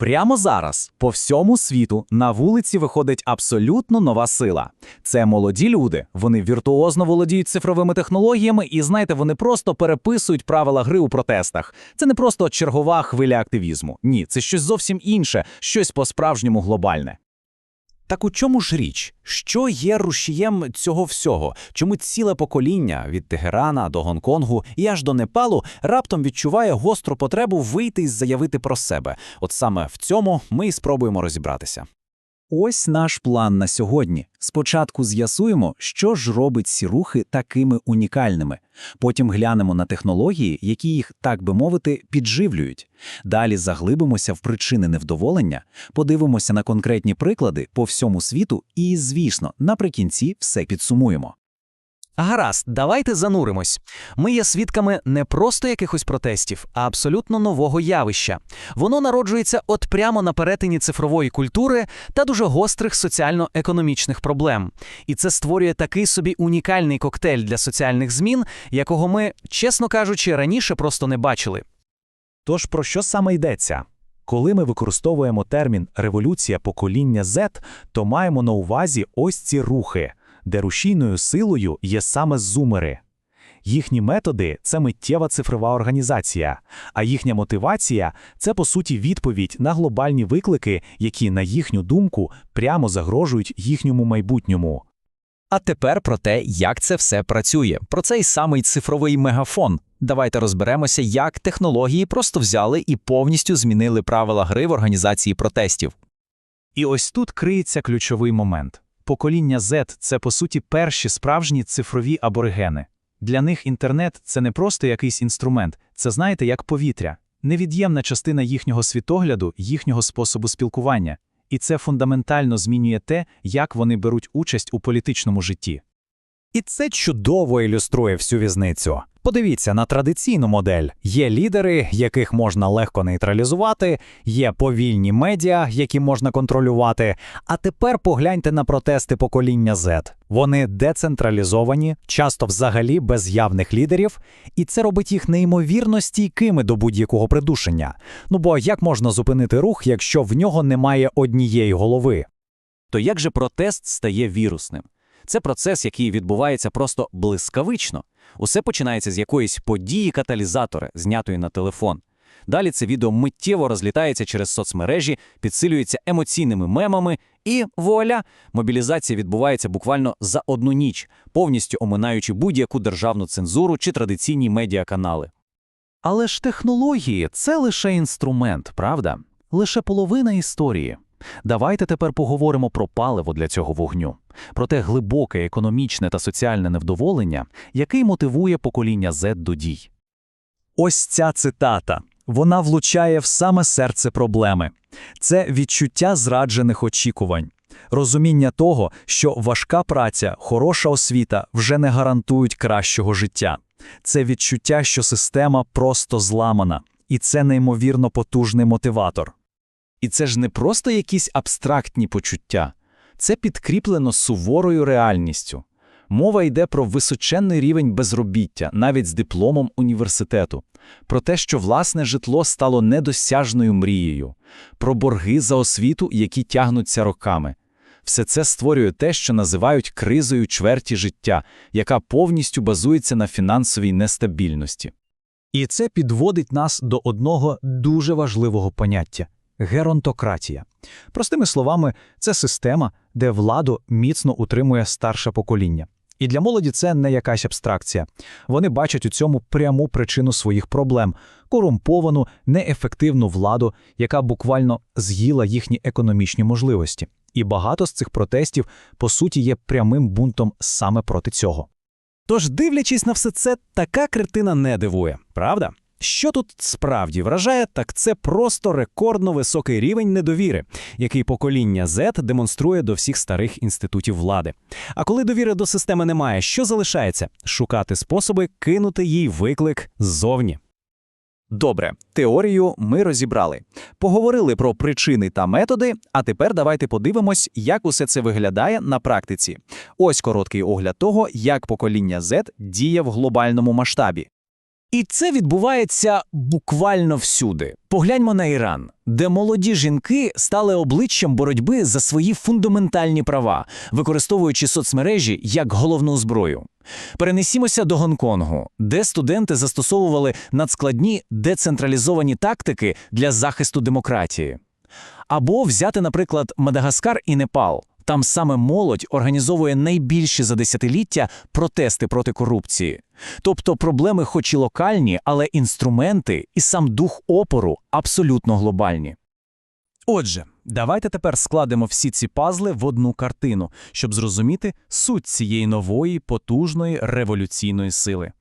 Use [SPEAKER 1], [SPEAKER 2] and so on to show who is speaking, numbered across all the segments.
[SPEAKER 1] Прямо зараз по всьому світу на вулиці виходить абсолютно нова сила. Це молоді люди. Вони віртуозно володіють цифровими технологіями, і знаєте, вони просто переписують правила гри у протестах. Це не просто чергова хвиля активізму. Ні, це щось зовсім інше, щось по-справжньому глобальне.
[SPEAKER 2] Так у чому ж річ? Що є рушієм цього всього? Чому ціле покоління від Тегерана до Гонконгу і аж до Непалу раптом відчуває гостру потребу вийти і заявити про себе? От саме в цьому ми і спробуємо розібратися.
[SPEAKER 1] Ось наш план на сьогодні. Спочатку з'ясуємо, що ж робить ці рухи такими унікальними. Потім глянемо на технології, які їх, так би мовити, підживлюють. Далі заглибимося в причини невдоволення, подивимося на конкретні приклади по всьому світу і, звісно, наприкінці все підсумуємо.
[SPEAKER 3] Гаразд, давайте зануримось. Ми є свідками не просто якихось протестів, а абсолютно нового явища. Воно народжується от прямо на перетині цифрової культури та дуже гострих соціально-економічних проблем. І це створює такий собі унікальний коктейль для соціальних змін, якого ми, чесно кажучи, раніше просто не бачили.
[SPEAKER 1] Тож про що саме йдеться? Коли ми використовуємо термін революція покоління Z, то маємо на увазі ось ці рухи, де рушійною силою є саме зумери. Їхні методи це миттєва цифрова організація, а їхня мотивація це по суті відповідь на глобальні виклики, які, на їхню думку, прямо загрожують їхньому майбутньому.
[SPEAKER 2] А тепер про те, як це все працює, про цей самий цифровий мегафон. Давайте розберемося, як технології просто взяли і повністю змінили правила гри в організації протестів.
[SPEAKER 1] І ось тут криється ключовий момент. Покоління Z – це, по суті, перші справжні цифрові аборигени. Для них інтернет – це не просто якийсь інструмент, це, знаєте, як повітря, невід'ємна частина їхнього світогляду, їхнього способу спілкування. І це фундаментально змінює те, як вони беруть участь у політичному житті.
[SPEAKER 2] І це чудово ілюструє всю візницю. Подивіться на традиційну модель: є лідери, яких можна легко нейтралізувати, є повільні медіа, які можна контролювати. А тепер погляньте на протести покоління Z. Вони децентралізовані, часто взагалі без явних лідерів, і це робить їх неймовірно стійкими до будь-якого придушення. Ну бо як можна зупинити рух, якщо в нього немає однієї голови?
[SPEAKER 3] То як же протест стає вірусним? Це процес, який відбувається просто блискавично. Усе починається з якоїсь події каталізатора, знятої на телефон. Далі це відео миттєво розлітається через соцмережі, підсилюється емоційними мемами, і вуаля, мобілізація відбувається буквально за одну ніч, повністю оминаючи будь-яку державну цензуру чи традиційні медіаканали.
[SPEAKER 1] Але ж технології це лише інструмент, правда? Лише половина історії. Давайте тепер поговоримо про паливо для цього вогню, про те глибоке економічне та соціальне невдоволення, який мотивує покоління Z до дій. Ось ця цитата. Вона влучає в саме серце проблеми. Це відчуття зраджених очікувань. Розуміння того, що важка праця, хороша освіта вже не гарантують кращого життя. Це відчуття, що система просто зламана, і це неймовірно потужний мотиватор. І це ж не просто якісь абстрактні почуття, це підкріплено суворою реальністю. Мова йде про височенний рівень безробіття, навіть з дипломом університету, про те, що власне житло стало недосяжною мрією, про борги за освіту, які тягнуться роками. Все це створює те, що називають кризою чверті життя, яка повністю базується на фінансовій нестабільності. І це підводить нас до одного дуже важливого поняття геронтократія. Простими словами, це система, де владу міцно утримує старше покоління. І для молоді це не якась абстракція. Вони бачать у цьому пряму причину своїх проблем корумповану, неефективну владу, яка буквально з'їла їхні економічні можливості. І багато з цих протестів, по суті, є прямим бунтом саме проти цього.
[SPEAKER 2] Тож, дивлячись на все це, така картина не дивує, правда? Що тут справді вражає, так це просто рекордно високий рівень недовіри, який покоління Z демонструє до всіх старих інститутів влади. А коли довіри до системи немає, що залишається? Шукати способи кинути їй виклик ззовні.
[SPEAKER 1] Добре, теорію ми розібрали. Поговорили про причини та методи, а тепер давайте подивимось, як усе це виглядає на практиці. Ось короткий огляд того, як покоління Z діє в глобальному масштабі.
[SPEAKER 3] І це відбувається буквально всюди. Погляньмо на Іран, де молоді жінки стали обличчям боротьби за свої фундаментальні права, використовуючи соцмережі як головну зброю. Перенесімося до Гонконгу, де студенти застосовували надскладні децентралізовані тактики для захисту демократії. Або взяти, наприклад, Мадагаскар і Непал. Там саме молодь організовує найбільші за десятиліття протести проти корупції. Тобто проблеми хоч і локальні, але інструменти і сам дух опору абсолютно глобальні. Отже, давайте тепер складемо всі ці пазли в одну картину, щоб зрозуміти суть цієї нової, потужної революційної сили.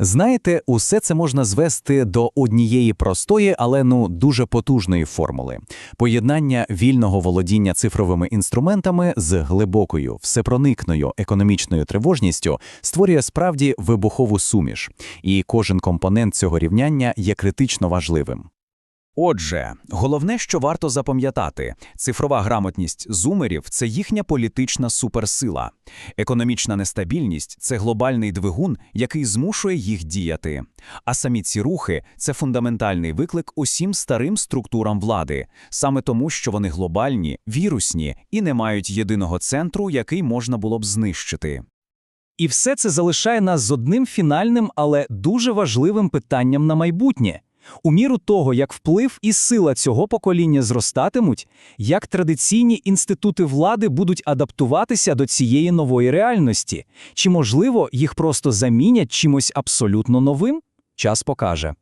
[SPEAKER 1] Знаєте, усе це можна звести до однієї простої, але ну дуже потужної формули поєднання вільного володіння цифровими інструментами з глибокою, всепроникною економічною тривожністю створює справді вибухову суміш, і кожен компонент цього рівняння є критично важливим.
[SPEAKER 3] Отже, головне, що варто запам'ятати, цифрова грамотність зумерів – це їхня політична суперсила. Економічна нестабільність – це глобальний двигун, який змушує їх діяти. А самі ці рухи – це фундаментальний виклик усім старим структурам влади, саме тому, що вони глобальні, вірусні і не мають єдиного центру, який можна було б знищити. І все це залишає нас з одним фінальним, але дуже важливим питанням на майбутнє. У міру того, як вплив і сила цього покоління зростатимуть, як традиційні інститути влади будуть адаптуватися до цієї нової реальності, чи, можливо, їх просто замінять чимось абсолютно новим? Час покаже.